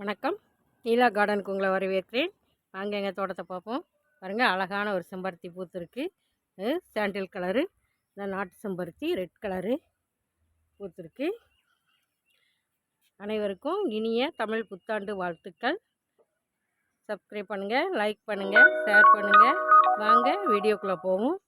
வணக்கம். நீலா கார்டனுக்கு உங்களை வரவேற்கிறேன். வாங்க எங்கள் தோட்டத்தை பார்ப்போம். பாருங்கள் அழகான ஒரு செம்பருத்தி பூத்துருக்கு சாண்டில் கலரு. இந்த நாட்டு செம்பருத்தி ரெட் கலரு பூத்துருக்கு அனைவருக்கும் இனிய தமிழ் புத்தாண்டு வாழ்த்துக்கள். சப்ஸ்கிரைப் பண்ணுங்கள் லைக் பண்ணுங்கள் ஷேர் பண்ணுங்கள் வாங்க வீடியோக்குள்ளே போவோம்.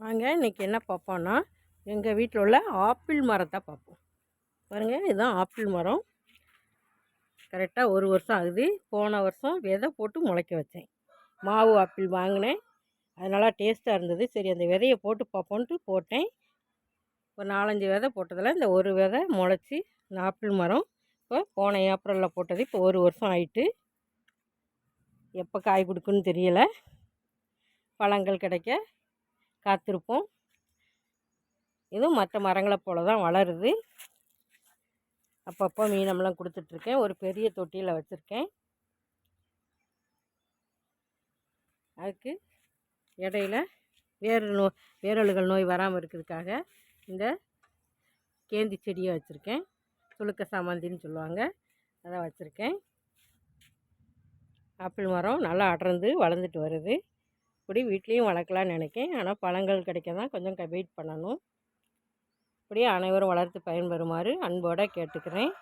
வாங்க இன்றைக்கி என்ன பார்ப்போன்னா எங்கள் வீட்டில் உள்ள ஆப்பிள் மரத்தை பார்ப்போம். பாருங்கள் இதுதான் ஆப்பிள் மரம். கரெக்டாக ஒரு வருஷம் ஆகுது. போன வருஷம் விதை போட்டு முளைக்க வச்சேன். மாவு ஆப்பிள் வாங்கினேன். அது நல்லா டேஸ்ட்டாக இருந்தது. சரி அந்த விதையை போட்டு பார்ப்போன்ட்டு போட்டேன். ஒரு நாலஞ்சு விதை போட்டதில் இந்த ஒரு விதை முளைச்சி இந்த ஆப்பிள் மரம். இப்போ போன ஏப்ரலில் போட்டது இப்போ ஒரு வருஷம் ஆயிட்டு. எப்போ காய் கொடுக்குன்னு தெரியலை. பழங்கள் கிடைக்க. காத்திருப்போம். இதுவும் மற்ற மரங்களை போல தான் வளருது. அப்பப்போ மீனம்லாம் கொடுத்துட்ருக்கேன். ஒரு பெரிய தொட்டியில் வச்சுருக்கேன். அதுக்கு இடையில வேறு நோ வேரலுகள் நோய் வராமல் இருக்கிறதுக்காக இந்த கேந்தி செடியை வச்சுருக்கேன். துளுக்க சாமந்தின்னு சொல்லுவாங்க. அதை வச்சுருக்கேன். ஆப்பிள் மரம் நல்லா அடர்ந்து வளர்ந்துட்டு வருது. இப்படி வீட்லேயும் வளர்க்கலான்னு நினைக்கேன். ஆனால் பழங்கள் கிடைக்க தான் கொஞ்சம் வெயிட் பண்ணணும். இப்படி அனைவரும் வளர்த்து பயன்பெறுமாறு அன்போடு கேட்டுக்கிறேன்.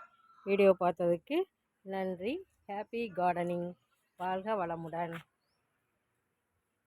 வீடியோ பார்த்ததுக்கு நன்றி. Happy gardening. வாழ்க வளமுடன்.